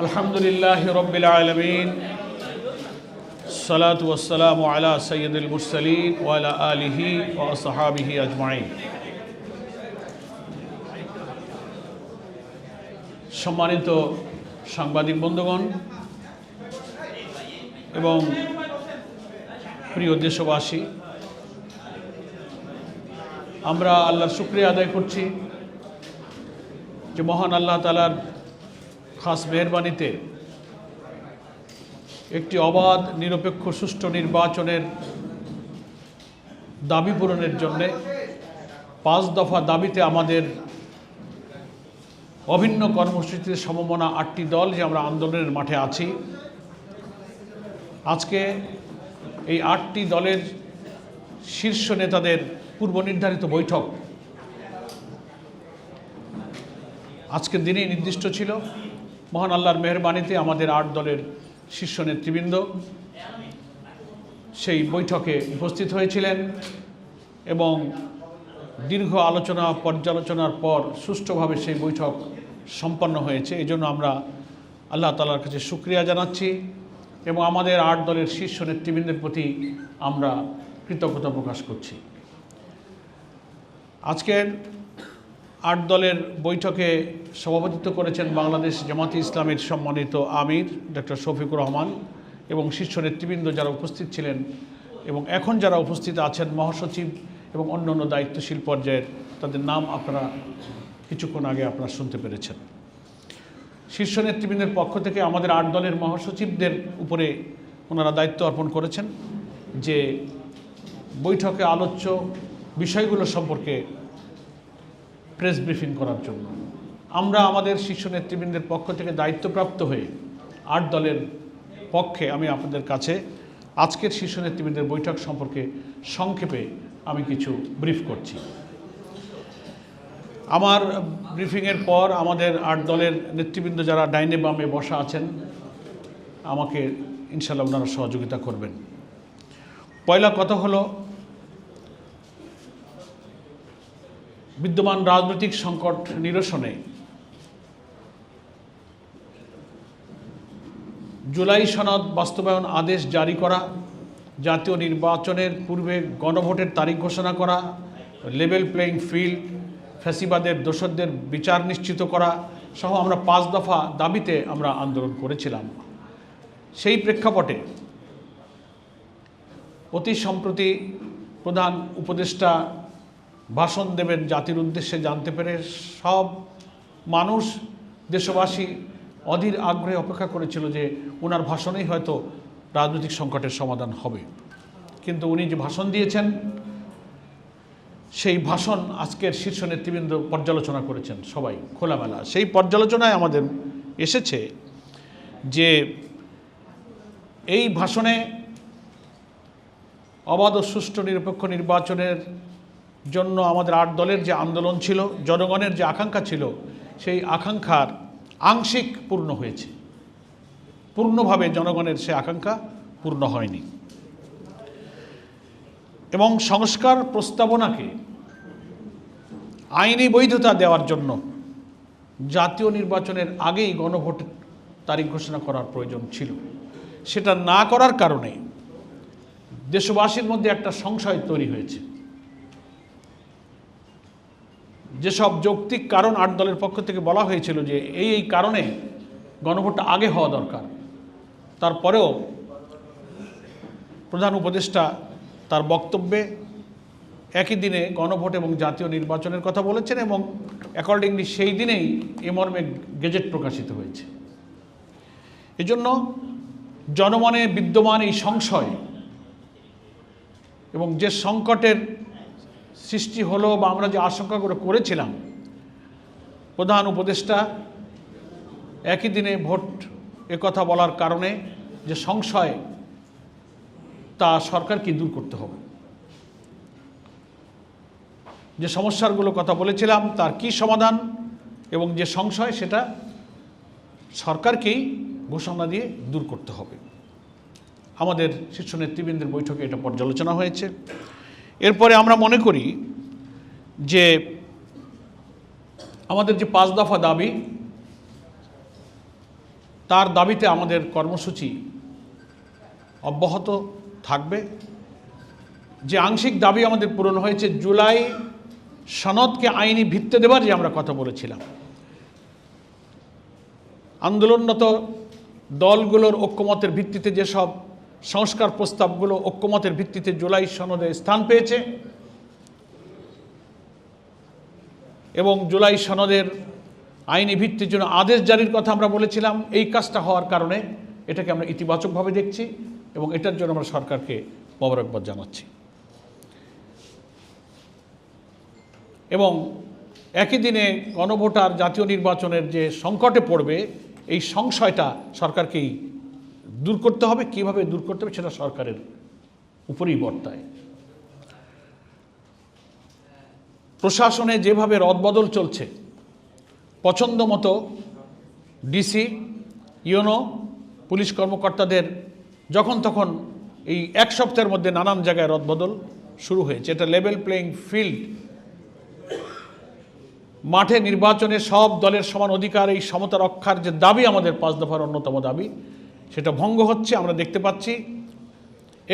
الحمد لله رب العالمين الصلاة والسلام على سيد المرسلين وعلى آله وأصحابه أجمعين সম্মানিত সাংবাদিক বন্ধুগণ এবং প্রিয় দেশবাসী আমরা আল্লাহর শুক্রিয়া আদায় করছি যে মহান আল্লাহ তালার খাস মেহরবানিতে একটি অবাধ, নিরপেক্ষ, সুষ্ঠু নির্বাচনের দাবি পূরণের জন্যে পাঁচ দফা দাবিতে আমাদের অভিন্ন কর্মসূচিতে সমমনা আটটি দল যে আমরা আন্দোলনের মাঠে আছি। আজকে এই আটটি দলের শীর্ষ নেতাদের পূর্ব নির্ধারিত বৈঠক। আজকের দিনেই নির্দিষ্ট ছিল। মহান আল্লাহর মেহরবানিতে আমাদের আট দলের শীর্ষ নেতৃবৃন্দ সেই বৈঠকে উপস্থিত হয়েছিলেন এবং দীর্ঘ আলোচনা, পর্যালোচনার পর সুষ্ঠুভাবে সেই বৈঠক সম্পন্ন হয়েছে। এই জন্য আমরা আল্লাহ তালার কাছে সুক্রিয়া জানাচ্ছি এবং আমাদের আট দলের শীর্ষ নেতৃবৃন্দের প্রতি আমরা কৃতজ্ঞতা প্রকাশ করছি। আজকের আট দলের বৈঠকে সভাপতিত্ব করেছেন বাংলাদেশ জামাতি ইসলামের সম্মানিত আমির ডক্টর শফিকুর রহমান এবং শীর্ষ নেতৃবৃন্দ যারা উপস্থিত ছিলেন এবং এখন যারা উপস্থিত আছেন মহাসচিব এবং অন্য অন্য দায়িত্বশীল পর্যায়ের, তাদের নাম আপনারা কিছুক্ষণ আগে আপনারা শুনতে পেরেছেন। শীর্ষ নেতৃবৃন্দের পক্ষ থেকে আমাদের আট দলের মহাসচিবদের উপরে ওনারা দায়িত্ব অর্পণ করেছেন যে বৈঠকে আলোচ্য বিষয়গুলো সম্পর্কে প্রেস ব্রিফিং করার জন্য। আমরা আমাদের শীর্ষ নেতৃবৃন্দের পক্ষ থেকে দায়িত্বপ্রাপ্ত হয়ে আট দলের পক্ষে আমি আপনাদের কাছে আজকের শীর্ষ নেতৃবৃন্দের বৈঠক সম্পর্কে সংক্ষেপে আমি কিছু ব্রিফ করছি। আমার ব্রিফিংয়ের পর আমাদের আট দলের নেতৃবৃন্দ যারা ডাইনে বামে বসা আছেন, আমাকে ইনশাল্লাহ ওনারা সহযোগিতা করবেন। পয়লা কথা হলো বিদ্যমান রাজনৈতিক সংকট নিরসনে জুলাই সনদ বাস্তবায়ন আদেশ জারি করা, জাতীয় নির্বাচনের পূর্বে গণভোটের তারিখ ঘোষণা করা লেভেল প্লেয়িং ফিল্ড ফ্যাসিবাদের দোষরদের বিচার নিশ্চিত করা সহ আমরা পাঁচ দফা দাবিতে আমরা আন্দোলন করেছিলাম। সেই প্রেক্ষাপটে অতি সম্প্রতি প্রধান উপদেষ্টা ভাষণ দেবেন জাতির উদ্দেশ্যে জানতে পেরে সব মানুষ, দেশবাসী অধীর আগ্রহে অপেক্ষা করেছিল যে ওনার ভাষণেই হয়তো রাজনৈতিক সংকটের সমাধান হবে। কিন্তু উনি যে ভাষণ দিয়েছেন, সেই ভাষণ আজকের শীর্ষ নেতৃবৃন্দ পর্যালোচনা করেছেন সবাই খোলামেলা। সেই পর্যালোচনায় আমাদের এসেছে যে এই ভাষণে অবাধ সুষ্ঠু নিরপেক্ষ নির্বাচনের জন্য আমাদের আট দলের যে আন্দোলন ছিল, জনগণের যে আকাঙ্ক্ষা ছিল, সেই আকাঙ্ক্ষার আংশিক পূর্ণ হয়েছে। পূর্ণভাবে জনগণের সে আকাঙ্ক্ষা পূর্ণ হয়নি। এবং সংস্কার প্রস্তাবনাকে আইনি বৈধতা দেওয়ার জন্য জাতীয় নির্বাচনের আগেই গণভোট তারিখ ঘোষণা করার প্রয়োজন ছিল। সেটা না করার কারণে দেশবাসীর মধ্যে একটা সংশয় তৈরি হয়েছে। যেসব যৌক্তিক কারণ আট দলের পক্ষ থেকে বলা হয়েছিল যে এই এই কারণে গণভোটটা আগে হওয়া দরকার, তারপরেও প্রধান উপদেষ্টা তার বক্তব্যে একই দিনে গণভোট এবং জাতীয় নির্বাচনের কথা বলেছেন এবং অ্যাকর্ডিংলি সেই দিনেই এ মর্মে গেজেট প্রকাশিত হয়েছে। এজন্য জনমনে বিদ্যমান এই সংশয় এবং যে সংকটের সৃষ্টি হলো বা আমরা যে আশঙ্কা করে করেছিলাম, প্রধান উপদেষ্টা একই দিনে ভোট কথা বলার কারণে যে সংশয়, তা সরকারকে দূর করতে হবে। যে সমস্যাগুলো কথা বলেছিলাম, তার কি সমাধান এবং যে সংশয় সেটা সরকারকেই ঘোষণা দিয়ে দূর করতে হবে। আমাদের শীর্ষ নেতৃবৃন্দের বৈঠকে এটা পর্যালোচনা হয়েছে। এরপরে আমরা মনে করি যে আমাদের যে পাঁচ দফা দাবি, তার দাবিতে আমাদের কর্মসূচি অব্যাহত থাকবে। যে আংশিক দাবি আমাদের পূরণ হয়েছে জুলাই সনদকে আইনি ভিত্তি দেবার যে আমরা কথা বলেছিলাম। আন্দোলনরত দলগুলোর ঐক্যমতের ভিত্তিতে যেসব সংস্কার প্রস্তাবগুলো ঐক্যমতের ভিত্তিতে জুলাই সনদে স্থান পেয়েছে এবং জুলাই সনদের আইনি ভিত্তির জন্য আদেশ জারির কথা আমরা বলেছিলাম। এই কাজটা হওয়ার কারণে এটাকে আমরা ইতিবাচকভাবে দেখছি এবং এটার জন্য আমরা সরকারকে মোবারকবাদ জানাচ্ছি। এবং একই দিনে গণভোটার জাতীয় নির্বাচনের যে সংকটে পড়বে, এই সংশয়টা সরকারকেই দূর করতে হবে, কীভাবে দূর করতে হবে সেটা সরকারের উপরেই বর্তায়। প্রশাসনে যেভাবে রদবদল চলছে, পছন্দ মতো ডিসি, ইউনো, পুলিশ কর্মকর্তাদের যখন তখন এই এক সপ্তাহের মধ্যে নানান জায়গায় রদবদল শুরু হয়েছে। এটা লেভেল প্লেয়িং ফিল্ড মাঠে নির্বাচনে সব দলের সমান অধিকার, এই সমতা রক্ষার যে দাবি আমাদের পাঁচ দফার অন্যতম দাবি সেটা ভঙ্গ হচ্ছে, আমরা দেখতে পাচ্ছি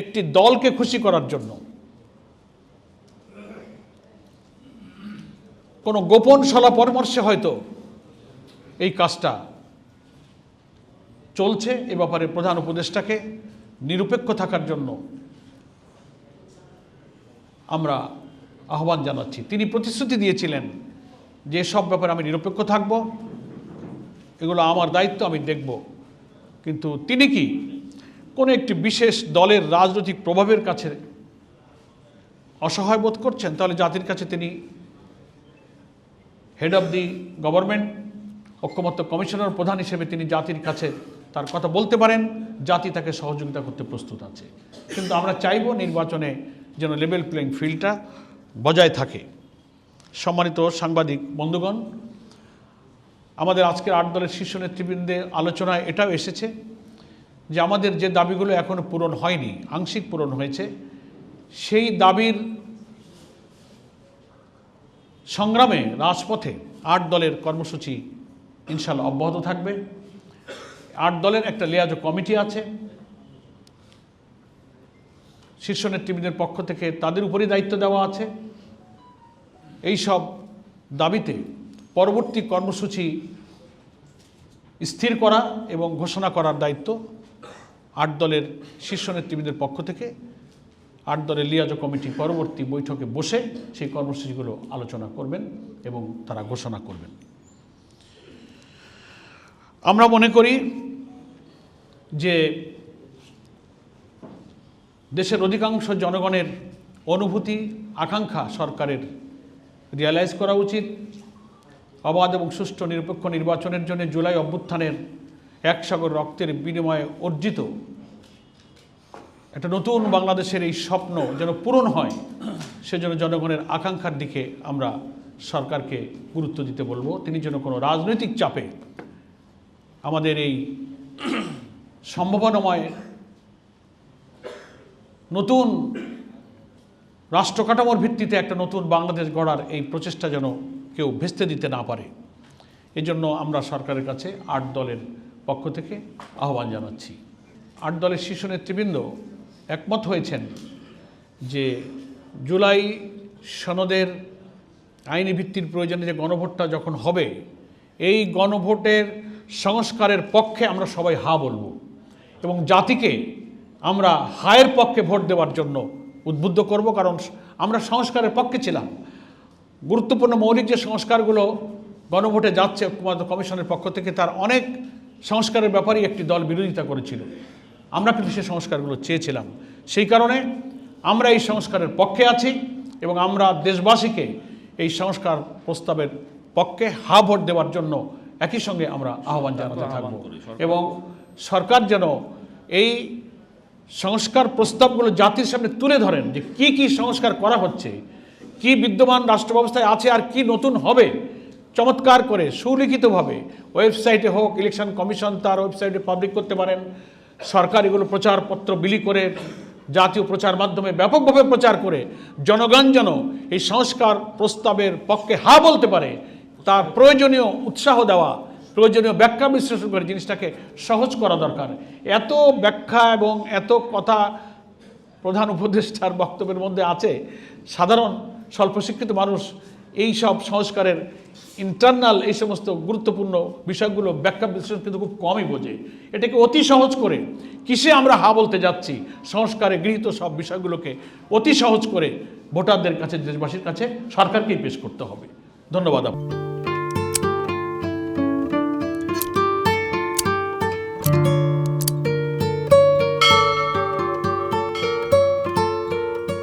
একটি দলকে খুশি করার জন্য। কোনো গোপন সলা পরামর্শে হয়তো এই কাজটা চলছে, এ ব্যাপারে প্রধান উপদেষ্টাকে নিরপেক্ষ থাকার জন্য আমরা আহ্বান জানাচ্ছি। তিনি প্রতিশ্রুতি দিয়েছিলেন যে সব ব্যাপারে আমি নিরপেক্ষ থাকব, এগুলো আমার দায়িত্ব, আমি দেখব। কিন্তু তিনি কি কোনো একটি বিশেষ দলের রাজনৈতিক প্রভাবের কাছে অসহায় বোধ করছেন? তাহলে জাতির কাছে তিনি হেড অব দি গভর্নমেন্ট ঐক্যমত্য কমিশনার প্রধান হিসেবে তিনি জাতির কাছে তার কথা বলতে পারেন। জাতি তাকে সহযোগিতা করতে প্রস্তুত আছে। কিন্তু আমরা চাইব নির্বাচনে যেন লেভেল প্লেইং ফিল্ডটা বজায় থাকে। সম্মানিত সাংবাদিক, বন্ধুগণ আমাদের আজকের আট দলের শীর্ষ নেতৃবৃন্দে আলোচনায় এটাও এসেছে যে আমাদের যে দাবিগুলো এখনও পূরণ হয়নি, আংশিক পূরণ হয়েছে, সেই দাবির সংগ্রামে, রাজপথে আট দলের কর্মসূচি ইনশাল্লাহ অব্যাহত থাকবে। আট দলের একটা লেয়াজ কমিটি আছে। শীর্ষ নেতৃবৃন্দের পক্ষ থেকে তাদের উপরই দায়িত্ব দেওয়া আছে। এই সব দাবিতে পরবর্তী কর্মসূচি স্থির করা এবং ঘোষণা করার দায়িত্ব আট দলের শীর্ষ নেতৃবৃন্দের পক্ষ থেকে। আট দলের লিয়াজ কমিটি পরবর্তী বৈঠকে বসে সেই কর্মসূচিগুলো আলোচনা করবেন এবং তারা ঘোষণা করবেন। আমরা মনে করি যে দেশের অধিকাংশ জনগণের অনুভূতি, আকাঙ্ক্ষা সরকারের রিয়ালাইজ করা উচিত। অবাধ এবং সুষ্ঠু নিরপেক্ষ নির্বাচনের জন্য জুলাই অভ্যুত্থানের এক সাগর রক্তের বিনিময়ে অর্জিত একটা নতুন বাংলাদেশের এই স্বপ্ন যেন পূরণ হয়, সেজন্য জনগণের আকাঙ্ক্ষার দিকে আমরা সরকারকে গুরুত্ব দিতে বলব। তিনি যেন কোনো রাজনৈতিক চাপে আমাদের এই সম্ভাবনাময় নতুন রাষ্ট্র কাঠামোর ভিত্তিতে একটা নতুন বাংলাদেশ গড়ার এই প্রচেষ্টা যেন কেউ ভেস্তে দিতে না পারে। এজন্য আমরা সরকারের কাছে আট দলের পক্ষ থেকে আহ্বান জানাচ্ছি। আট দলের শীর্ষ নেতৃবৃন্দ একমত হয়েছেন যে জুলাই সনদের আইনি ভিত্তির প্রয়োজনে যে গণভোটটা যখন হবে, এই গণভোটের সংস্কারের পক্ষে আমরা সবাই হা বলব এবং জাতিকে আমরা হায়ের পক্ষে ভোট দেওয়ার জন্য উদ্বুদ্ধ করব। কারণ আমরা সংস্কারের পক্ষে ছিলাম গুরুত্বপূর্ণ মৌলিক যে সংস্কারগুলো গণভোটে যাচ্ছে ঐক্যমত্য কমিশনের পক্ষ থেকে তার অনেক সংস্কারের ব্যাপারেই একটি দল বিরোধিতা করেছিল। আমরা কিন্তু সেই সংস্কারগুলো চেয়েছিলাম। সেই কারণে আমরা এই সংস্কারের পক্ষে আছি এবং আমরা দেশবাসীকে এই সংস্কার প্রস্তাবের পক্ষে হা ভোট দেওয়ার জন্য একই সঙ্গে আমরা আহ্বান জানাতে থাকব। এবং সরকার যেন এই সংস্কার প্রস্তাবগুলো জাতির সামনে তুলে ধরেন যে কি কি সংস্কার করা হচ্ছে কি বিদ্যমান রাষ্ট্র ব্যবস্থায় আছে আর কি নতুন হবে? চমৎকার করে সুলিখিতভাবে ওয়েবসাইটে হোক, ইলেকশন কমিশন তার ওয়েবসাইটে পাবলিক করতে পারেন। সরকার এগুলো প্রচারপত্র বিলি করে, জাতীয় প্রচার মাধ্যমে ব্যাপকভাবে প্রচার করে, জনগণ যেন এই সংস্কার প্রস্তাবের পক্ষে হা বলতে পারে, তার প্রয়োজনীয় উৎসাহ দেওয়া, প্রয়োজনীয় ব্যাখ্যা বিশ্লেষণ করে জিনিসটাকে সহজ করা দরকার। এত ব্যাখ্যা এবং এত কথা প্রধান উপদেষ্টার বক্তব্যের মধ্যে আছে। সাধারণ স্বল্প শিক্ষিত মানুষ, এই সব সংস্কারের ইন্টারনাল এই সমস্ত গুরুত্বপূর্ণ বিষয়গুলো ব্যাখ্যা বিশ্লেষণ কিন্তু খুব কমই বোঝে। এটাকে অতি সহজ করে কিসে আমরা হা বলতে যাচ্ছি? সংস্কারে গৃহীত সব বিষয়গুলোকে অতি সহজ করে ভোটারদের কাছে, দেশবাসীর কাছে সরকারকেই পেশ করতে হবে। ধন্যবাদ আপনাকে।